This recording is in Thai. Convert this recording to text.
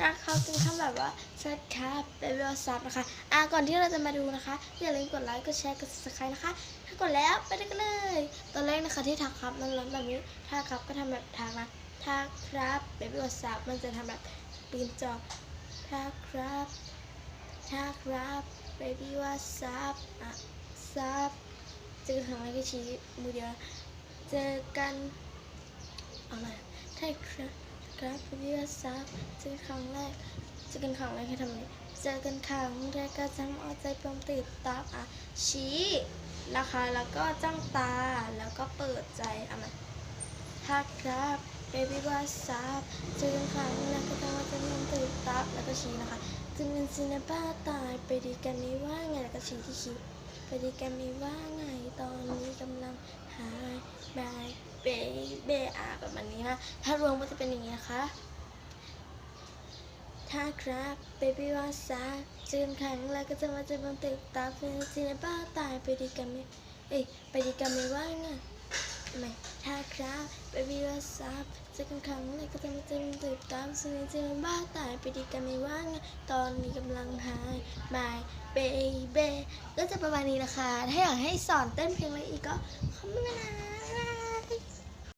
ถ้าเขาเป็นคำแบบว่าสวัสดีครับเป็นวิวซับนะคะอะก่อนที่เราจะมาดูนะคะ อย่าลืมกดไลค์กดแชร์กด subscribe นะคะ ถ้ากดแล้วไปได้กันเลยตอนแรกนะคะที่ทักครับมันร้อนแบบนี้ถ้าครับก็ทำแบบทักนะถ้าครับเป็นวิวซับมันจะทำแบบปีนจอถ้าครับถ้าครับ baby what's up อะซับเจอกันครั้งแรกก็ชี้มือเดียวเจอกันเอาใหม่ใช่ครับ ครับ baby what's up เจอกันครั้งแรกเจอกันครั้งแรกให้ทำไงเจอกันครั้งแรกก็จำเอาใจปลอมติดตามอะชี้นะคะแล้วก็จ้องตาแล้วก็เปิดใจเอาม่ถ้าครับ baby what's up เจอกันครั้งแรกก็ต้องว่าจะมตื่นตับแล้วก็ชี้นะคะจึงเป็นซีนบ้าตายไปดีกันนี้ว่าไงแล้วก็ชี้ที่คิ้วไปดีกันนี้ว่าไงตอนนี้กำลัง เบอาแบบนี้นะ ถ้ารวมก็จะเป็นอย่างนี้นะคะถ้าครับ baby what's up เจอกันครั้งแรกก็จะมาเจอมันตื่นตับเป็นซีนบ้าตายไปดีกันนี้เอ้ยไปดีกันนี้ว่าไงไม่ถ้าครับไปวีวาซับเจอกันครั้งแรกก็จะมาเจอมันตื่นตามสิ่งที่มันบ้าตายไปดีกันไม่ว่างตอนนี้กำลังหายบายเบย์เบก็จะประมาณนี้นะคะ ถ้าอยากให้สอนเต้นเพลงอะไรอีกก็คอมเมนต์มานะ